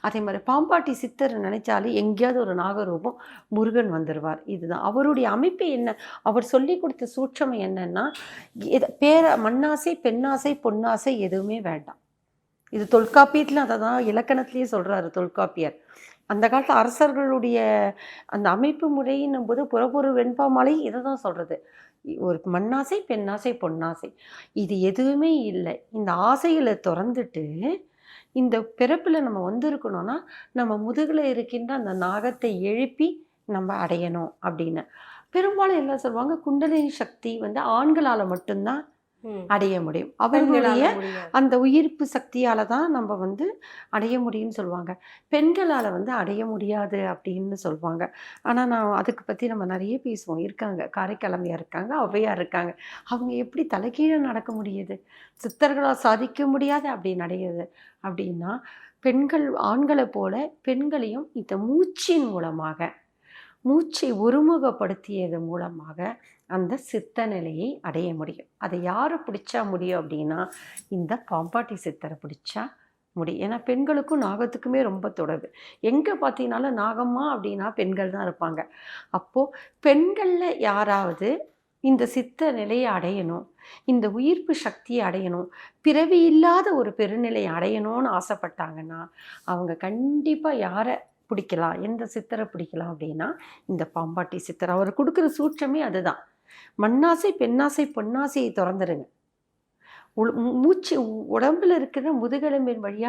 அதே மாதிரி பாம்பாட்டி சித்தர் நினைச்சாலே எங்கேயாவது ஒரு நாகரூபம் முருகன் வந்துடுவார் இதுதான். அவருடைய அமைப்பு என்ன? அவர் சொல்லி கொடுத்த சூட்சமை என்னன்னா பேர மண்ணாசை பெண்ணாசை பொன்னாசை எதுவுமே வேண்டாம். இது தொல்காப்பியத்தில் அதை தான் இலக்கணத்திலேயே சொல்றாரு தொல்காப்பியர். அந்த காலத்து அரசர்களுடைய அந்த அமைப்பு முறையின்னும் போது புறப்பொரு வெண்பாமலை இதை தான் சொல்றது. ஒரு மண்ணாசை பெண்ணாசை பொன்னாசை. இது எதுவுமே இல்லை. இந்த ஆசைகளை திறந்துட்டு இந்த பிறப்பில் நம்ம வந்திருக்கணும்னா நம்ம முதுகில் இருக்கின்ற அந்த நாகத்தை எழுப்பி நம்ம அடையணும் அப்படின்னு. பெரும்பாலும் என்ன சொல்லுவாங்க? குண்டலினி சக்தி வந்து ஆண்களால் மட்டும்தான் அடைய முடியும். அவர்களுடைய அந்த உயிர்ப்பு சக்தியால தான் நம்ம வந்து அடைய முடியும்னு சொல்லுவாங்க. பெண்களால் வந்து அடைய முடியாது அப்படின்னு சொல்லுவாங்க. ஆனால் நான் அதுக்கு பற்றி நம்ம நிறைய பேசுவோம். இருக்காங்க. காரைக்கிழமையா இருக்காங்க. ஔவையா இருக்காங்க. அவங்க எப்படி தலைகீழ நடக்க முடியுது? சித்தர்களால் சாதிக்க முடியாது அப்படி நடையுது. அப்படின்னா பெண்கள் ஆண்களை போல பெண்களையும் இந்த மூச்சின் மூலமாக மூச்சை ஒருமுகப்படுத்தியது மூலமாக அந்த சித்த நிலையை அடைய முடியும். அதை யாரை பிடிச்சா முடியும் அப்படின்னா இந்த பாம்பாட்டி சித்தரை பிடிச்சா முடியும். ஏன்னா பெண்களுக்கும் நாகத்துக்குமே ரொம்ப தொடர்பு. எங்கே பார்த்தீங்கன்னாலும் நாகம்மா அப்படின்னா பெண்கள் தான் இருப்பாங்க. அப்போது பெண்களில் யாராவது இந்த சித்த நிலையை அடையணும் இந்த உயிர்ப்பு சக்தியை அடையணும் பிறவி இல்லாத ஒரு பெருநிலை அடையணும்னு ஆசைப்பட்டாங்கன்னா அவங்க கண்டிப்பாக யாரை பிடிக்கலாம் எந்த சித்தரை பிடிக்கலாம் அப்படின்னா இந்த பாம்பாட்டி சித்தர். அவர் கொடுக்குற சூற்றமே அதுதான். மண்ணாசை பெண்ணாசை பொன்னாசையை திறந்துருங்க. உள்- மூச்சு உடம்புல இருக்கிற முதுகெலும்பின் வழியாக